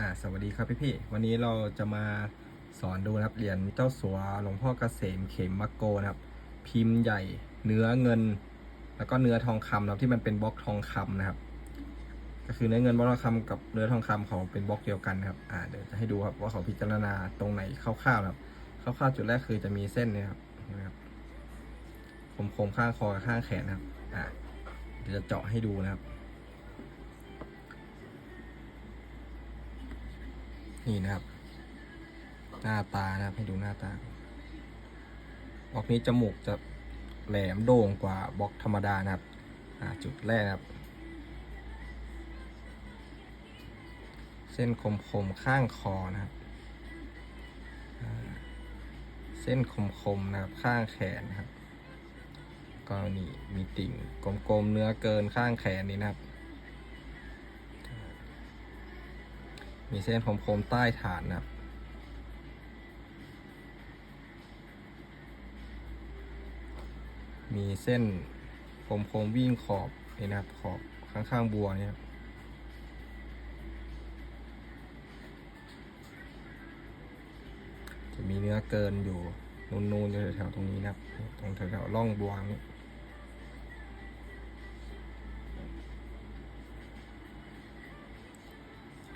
อ่าสวัสดีครับพี่พี่วันนี้เราจะมาสอนดูนะครับเหรียญเจ้าสัวหลวงพ่อเกษมเขมมักโกนะครับ พิมพ์ใหญ่เนื้อเงิน แล้วก็เนื้อทองคำนะครับที่มันเป็นบล็อกทองคำนะครับ ก็คือเนื้อเงินบล็อกทองคำกับเนื้อทองคำเขาเป็นบล็อกเดียวกันนะครับอ่าเดี๋ยวจะให้ดูครับว่าเขาพิจารณาตรงไหนคร่าวๆนะครับคร่าวๆจุดแรกคือจะมีเส้นนี่ครับนะครับคมๆข้างคอข้างแขนนะครับอ่าเดี๋ยวจะเจาะให้ดูนะครับ นี่นะครับ หน้าตานะครับ ให้ดูหน้าตาบล็อกนี้จมูกจะแหลมโด่งกว่าบล็อกธรรมดานะครับจุดแรกนะครับ เส้นคมคมข้างคอนะครับเส้นคมคมนะครับข้างแขนนะครับ ก็นี่มีติ่งกลมๆเนื้อเกินข้างแขนนี่นะครับ มีเส้นผมโคมใต้ฐานนะมีเส้นโคมๆวิ่งขอบนี่นะครับขอบข้างๆบัวเนี่ยครับจะมีเนื้อเกินอยู่นูนๆแถวๆตรงนี้นะครับ ตรงแถวๆร่องบัวนี่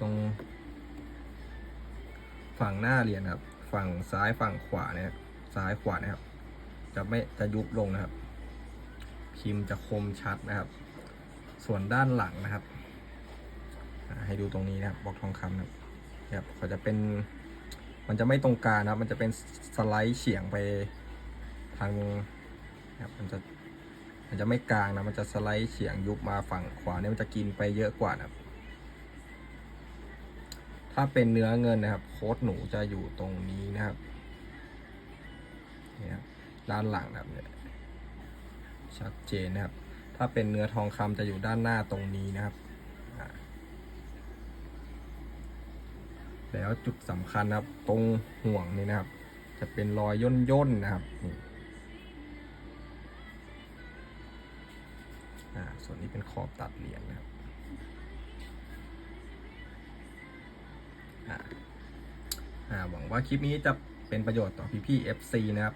ตรง ฝั่งหน้าเหรียญครับ ฝั่งซ้ายฝั่งขวาเนี่ยซ้ายขวานะครับ จะไม่จะยุบลงนะครับ พิมพ์จะคมชัดนะครับ ส่วนด้านหลังนะครับ ให้ดูตรงนี้นะครับบล็อกทองคำนะครับเนี่ยเขาจะเป็นมันจะไม่ตรงกลางนะครับ มันจะเป็นสไลด์เฉียงไปทางนะครับมันจะมันจะไม่กลางนะมันจะสไลด์เฉียงยุบมาฝั่งขวาเนี่ยมันจะกินไปเยอะกว่านะครับ ถ้าเป็นเนื้อเงินนะครับ โค้ดหนูจะอยู่ตรงนี้นะครับนี่ครับด้านหลังนะครับเนี่ยชัดเจนนะครับ ถ้าเป็นเนื้อทองคำจะอยู่ด้านหน้าตรงนี้นะครับ แล้วจุดสำคัญนะครับ ตรงห่วงนี่นะครับ จะเป็นรอยย่นย่นๆนะครับอ่าส่วนนี้เป็นขอบตัดเหรียญนะครับ หวังว่าคลิปนี้จะเป็นประโยชน์ต่อพี่ๆ FC นะครับ